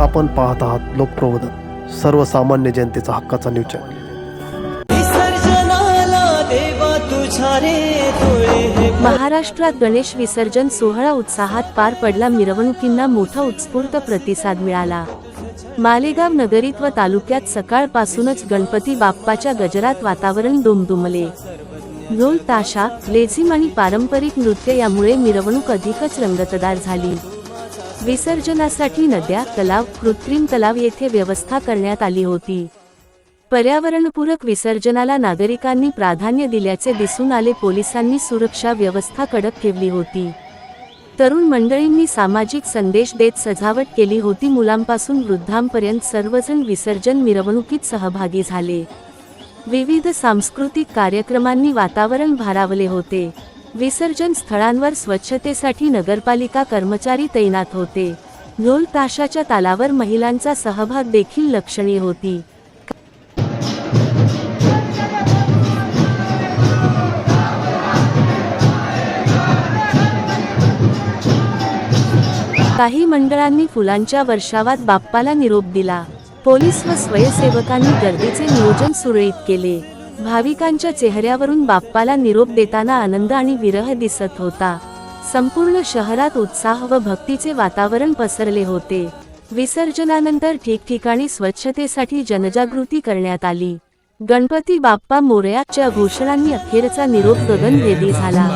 आपण पाहत आहात लोकप्रबोधन सर्वसामान्य जनतेचा हक्काचा न्यूज हे महाराष्ट्रात गणेश विसर्जन सोहळा उत्साहात पार पडला. मिरवणुकींना मोठा उत्स्फूर्त प्रतिसाद मिळाला. मालेगाव नगरीत व तालुक्यात सकाळपासूनच गणपती बाप्पाच्या गजरात वातावरण दुमदुमले. ढोल ताशा लेझिम आणि पारंपरिक नृत्य यामुळे मिरवणूक अधिकच रंगतदार झाली. विसर्जनासाठी नद्या तलाव कृत्रिम तलाव येथे व्यवस्था करण्यात आली होती. पर्यावरणपूरक विसर्जनाला नागरिकांनी प्राधान्य दिल्याचे दिसून आले. पोलिसांनी सुरक्षा व्यवस्था कडक ठेवली होती. तरुण मंडळींनी सामाजिक संदेश देत सजावट केली होती. मुलांपासून वृद्धांपर्यंत सर्वजण विसर्जन मिरवणुकीत सहभागी झाले. विविध सांस्कृतिक कार्यक्रमांनी वातावरण भारावले होते. विसर्जन स्थळांवर स्वच्छतेसाठी नगरपालिका कर्मचारी तैनात होते. ढोल ताशाच्या तालावर महिलांचा सहभाग देखील लक्षणीय होती. काही मंडळांनी फुलांच्या वर्षावात बाप्पाला निरोप दिला. पोलीस व स्वयंसेवकांनी गर्दीचे नियोजन सुरळीत केले. भाविकांच्या चेहऱ्यावरून बाप्पाला निरोप देताना आनंद आणि विरह दिसत होता. संपूर्ण शहरात उत्साह व भक्तीचे वातावरण पसरले होते. विसर्जनानंतर ठिकठिकाणी स्वच्छतेसाठी जनजागृती करण्यात आली. गणपती बाप्पा मोरयाच्या घोषणांनी अखेरचा निरोप गगनभेदी झाला.